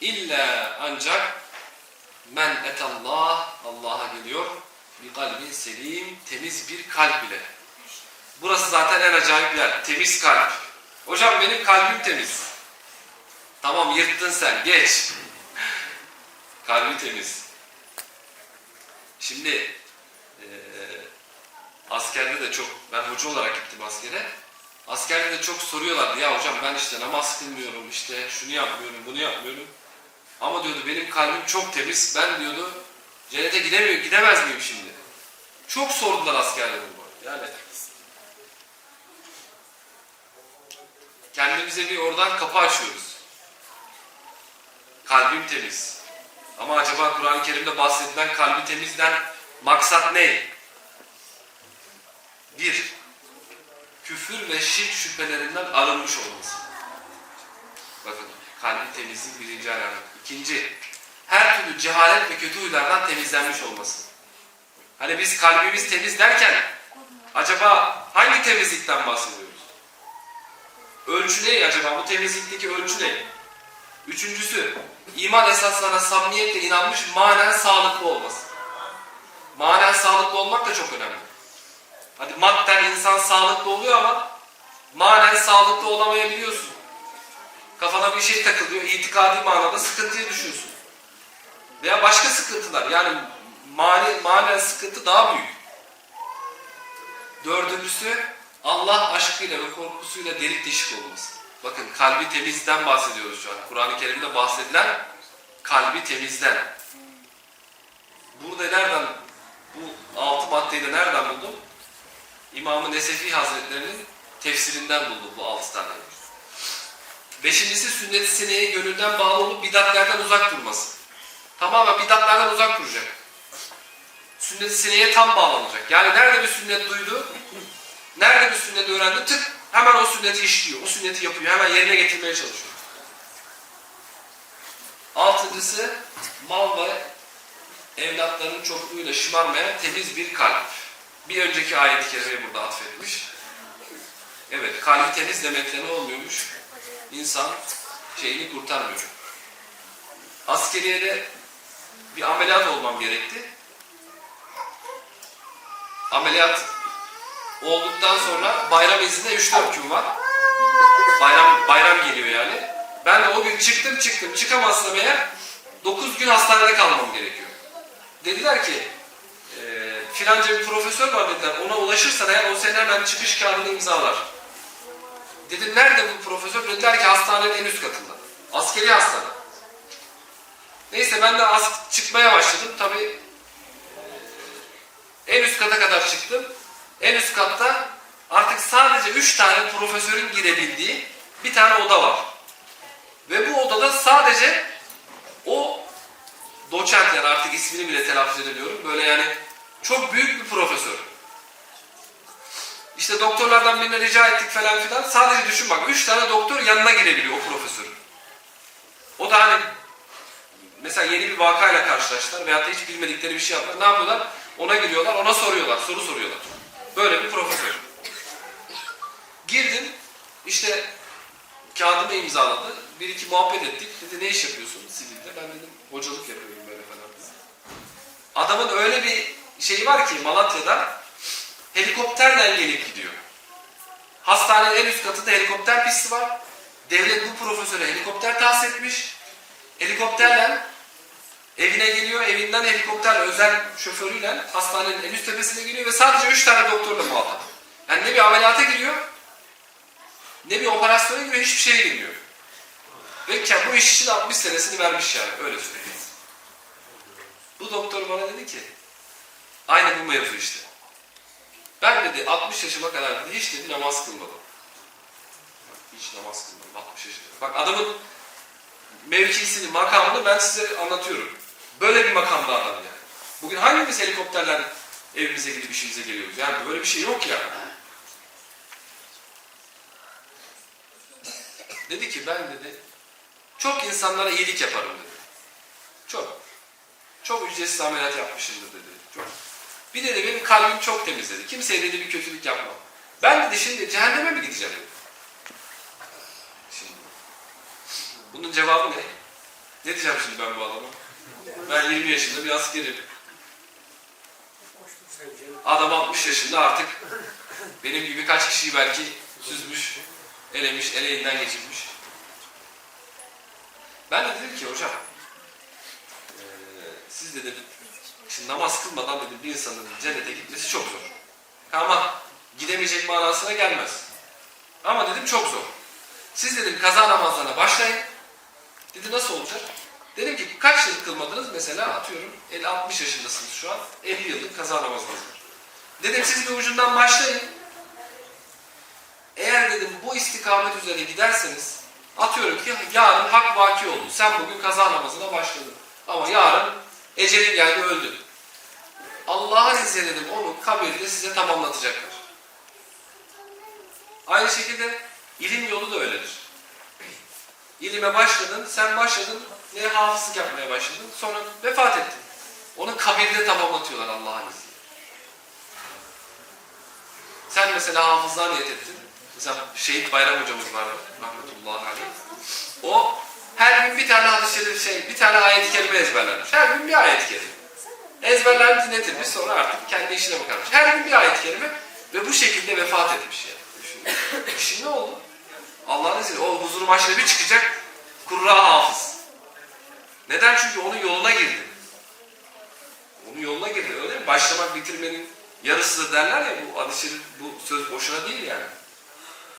İlla ancak men etallah Allah'a geliyor bir kalbin selim temiz bir kalp ile. Burası zaten en acayip yer. Temiz kalp. Hocam benim kalbim temiz. Tamam yırttın sen geç. Kalbi temiz. Şimdi eee, askerde de çok ben hoca olarak gittim askere. Askerde de çok soruyorlardı ya hocam ben işte namaz kılmıyorum işte şunu yapmıyorum bunu yapmıyorum. Ama diyordu benim kalbim çok temiz. Ben diyordu cennete gidemiyor, gidemez miyim şimdi? Çok sordular askerde bunu. Yani kendimize bir oradan kapı açıyoruz. Kalbim temiz. Ama acaba Kur'an-ı Kerim'de bahsedilen kalbi temizden maksat ne? Bir, küfür ve şirk şüphelerinden arınmış olması. Bakın kalbi temizliğin birinci alamet. İkinci, her türlü cehalet ve kötü huylardan temizlenmiş olması. Hani biz kalbimiz temiz derken acaba hangi temizlikten bahsediyoruz? Ölçü ne acaba? Bu temizlikteki ölçü ne? Üçüncüsü, iman esaslarına samimiyetle inanmış manen sağlıklı olması. Manen sağlıklı olmak da çok önemli. Hadi madden insan sağlıklı oluyor ama manen sağlıklı olamayabiliyorsun. Bir şey takılıyor, itikadi manada sıkıntıya düşüyorsun. Veya başka sıkıntılar, yani mani, manen sıkıntı daha büyük. Dördüncüsü, Allah aşkıyla ve korkusuyla delik deşik olması. Bakın kalbi temizden bahsediyoruz şu an. Kur'an-ı Kerim'de bahsedilen kalbi temizden. Burada nereden, bu altı maddeyi de nereden buldum? İmam-ı Nesefi Hazretleri'nin tefsirinden buldum bu altı tane. Beşincisi sünnet-i seneye gönülden bağlı olup bidatlerden uzak durması. Tamamen bidatlerden uzak duracak. Sünnet-i seneye tam bağlanacak. Yani nerede bir sünnet duydu, nerede bir sünnet öğrendi tık hemen o sünneti işliyor, o sünneti yapıyor, hemen yerine getirmeye çalışıyor. Altıncısı mal ve evlatların çokluğuyla şımarmayan temiz bir kalp. Bir önceki ayet-i burada atfetmiş. Evet, kalbi temiz demekle ne olmuyormuş? İnsan şeyini kurtarmıyor. Askeriyede bir ameliyat olmam gerekti. Ameliyat olduktan sonra bayram izninde 3-4 gün var. Bayram bayram geliyor yani. Ben de o gün çıktım çıktım. Çıkamazsam eğer 9 gün hastanede kalmam gerekiyor. Dediler ki e, filanca bir profesör var dediler. Ona ulaşırsan eğer o senin hemen çıkış kağıdını imzalar. Dedim nerede bu profesör? Dediler ki hastanenin en üst katında. Askeri hastane. Neyse ben de az çıkmaya başladım. Tabii en üst kata kadar çıktım. En üst katta artık sadece 3 tane profesörün girebildiği bir tane oda var. Ve bu odada sadece o doçent yani artık ismini bile telaffuz edemiyorum. Böyle yani çok büyük bir profesör. İşte doktorlardan birine rica ettik falan filan. Sadece düşün bak 3 tane doktor yanına girebiliyor o profesörün. O da hani mesela yeni bir vakayla karşılaştılar veyahut da hiç bilmedikleri bir şey yaptılar. Ne yapıyorlar? Ona giriyorlar, ona soruyorlar, soru soruyorlar. Böyle bir profesör. Girdim, işte kağıdımı imzaladı. Bir iki muhabbet ettik. Dedi ne iş yapıyorsun sivilde? Ben dedim hocalık yapıyorum böyle falan. Adamın öyle bir şeyi var ki Malatya'da helikopterle gelip gidiyor. Hastanenin en üst katında helikopter pisti var. Devlet bu profesöre helikopter tahsis etmiş. Helikopterle evine geliyor. Evinden helikopter özel şoförüyle hastanenin en üst tepesine geliyor ve sadece 3 tane doktorla muhatap. Yani ne bir ameliyata giriyor ne bir operasyona giriyor hiçbir şeye girmiyor. Ve bu iş için 60 senesini vermiş yani öyle söyleyeyim. Bu doktor bana dedi ki aynı bu mevzu işte. Ben dedi 60 yaşıma kadar dedi, hiç dedi namaz kılmadım. Hiç namaz kılmadım 60 yaşında. Bak adamın mevkisini, makamını ben size anlatıyorum. Böyle bir makamda adam yani. Bugün hangimiz helikopterler evimize gidip işimize geliyoruz? Yani böyle bir şey yok yani. Dedi ki ben dedi çok insanlara iyilik yaparım dedi. Çok. Çok ücretsiz ameliyat yapmışımdır dedi. Çok. Bir de, de benim kalbim çok temiz dedi. Kimseye dedi bir kötülük yapmam. Ben dedi şimdi cehenneme mi gideceğim. Şimdi. Bunun cevabı ne? Ne diyeceğim şimdi ben bu adama? Ben 20 yaşında bir askerim. Adam 60 yaşında artık benim gibi kaç kişiyi belki süzmüş, elemiş, eleğinden geçirmiş. Ben de dedim ki hocam, siz dedim, şimdi namaz kılmadan dedim bir insanın cennete gitmesi çok zor. Ama gidemeyecek manasına gelmez. Ama dedim çok zor. Siz dedim kaza namazlarına başlayın. Dedi nasıl olacak? Dedim ki kaç yıl kılmadınız? Mesela atıyorum 50-60 yaşındasınız şu an. 50 yıllık kaza namazınız var. Dedim siz bir ucundan başlayın. Eğer dedim bu istikamet üzere giderseniz atıyorum ki yarın hak vaki oldu. Sen bugün kaza namazına başladın. Ama yarın ecelin geldi öldün. Allah'ın izniyle onu kabirde size tamamlatacaklar. Aynı şekilde ilim yolu da öyledir. İlime başladın, sen başladın, ne hafızlık yapmaya başladın, sonra vefat ettin. Onu kabirde tamamlatıyorlar Allah'ın izniyle. Sen mesela hafızlığa niyet ettin. Mesela Şehit Bayram hocamız vardı, rahmetullahi aleyh. O her gün bir tane hadis-i şey, bir tane ayet-i kerime ezberlermiş. Her gün bir ayet-i kerime. Ezberler dinletilmiş sonra artık kendi işine bakarmış. Her gün bir ayet-i ve bu şekilde vefat etmiş yani. Şimdi ne oldu? Allah'ın izniyle o huzuru başına bir çıkacak kurra hafız. Neden? Çünkü onun yoluna girdi. Onun yoluna girdi öyle mi? Başlamak bitirmenin yarısı da derler ya bu şerif, bu söz boşuna değil yani.